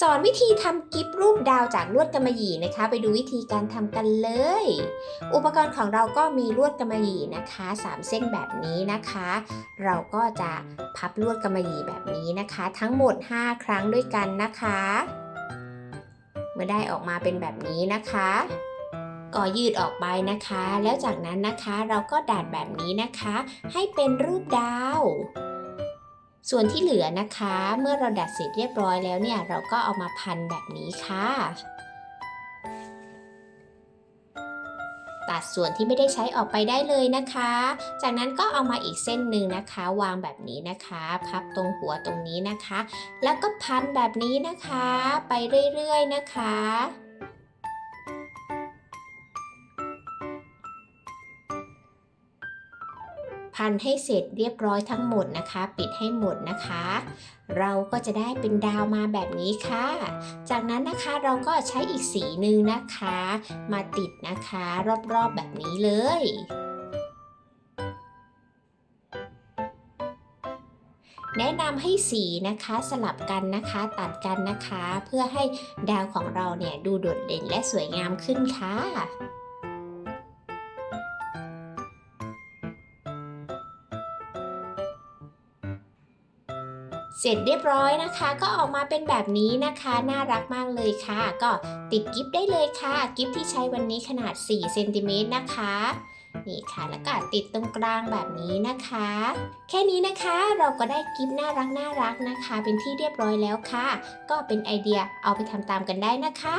สอนวิธีทำกิฟรูปดาวจากลวดกำมะหยี่นะคะ ไปดูวิธีการทำกันเลย อุปกรณ์ของเราก็มีลวดกำมะหยี่นะคะ 3 เส้นแบบนี้นะคะ เราก็จะพับลวดกำมะหยี่แบบนี้นะคะ ทั้งหมด 5 ครั้งด้วยกันนะคะ เมื่อได้ออกมาเป็นแบบนี้นะคะก็ยืดออกไปนะคะ แล้วจากนั้นนะคะเราก็ดัดแบบนี้นะคะ ให้เป็นรูปดาว ส่วนที่เหลือนะคะ เมื่อเราดัดเสร็จเรียบร้อยแล้วเนี่ย เราก็เอามาพันแบบนี้ค่ะ ตัดส่วนที่ไม่ได้ใช้ออกไปได้เลยนะคะ จากนั้นก็เอามาอีกเส้นหนึ่งนะคะ วางแบบนี้นะคะ พับตรงหัวตรงนี้นะคะ แล้วก็พันแบบนี้นะคะ ไปเรื่อยๆนะคะ พันให้เสร็จเรียบร้อยทั้งหมดนะคะ ปิดให้หมดนะคะ เราก็จะได้เป็นดาวมาแบบนี้ค่ะ จากนั้นนะคะเราก็ใช้อีกสีหนึ่งนะคะ มาติดนะคะรอบๆแบบนี้เลยแนะนำให้สีนะคะสลับกันนะคะตัดกันนะคะ เพื่อให้ดาวของเราเนี่ยดูโดดเด่นและสวยงามขึ้นค่ะ เสร็จเรียบร้อยนะคะ ก็ออกมาเป็นแบบนี้นะคะ น่ารักมากเลยค่ะ ก็ติดกิฟต์ได้เลยค่ะ กิฟต์ที่ใช้วันนี้ขนาด4เซนติเมตรนะคะนี่ค่ะแล้วก็ติดตรงกลางแบบนี้นะคะ แค่นี้นะคะเราก็ได้กิฟต์น่ารักน่ารักนะคะ เป็นที่เรียบร้อยแล้วค่ะ ก็เป็นไอเดียเอาไปทำตามกันได้นะคะ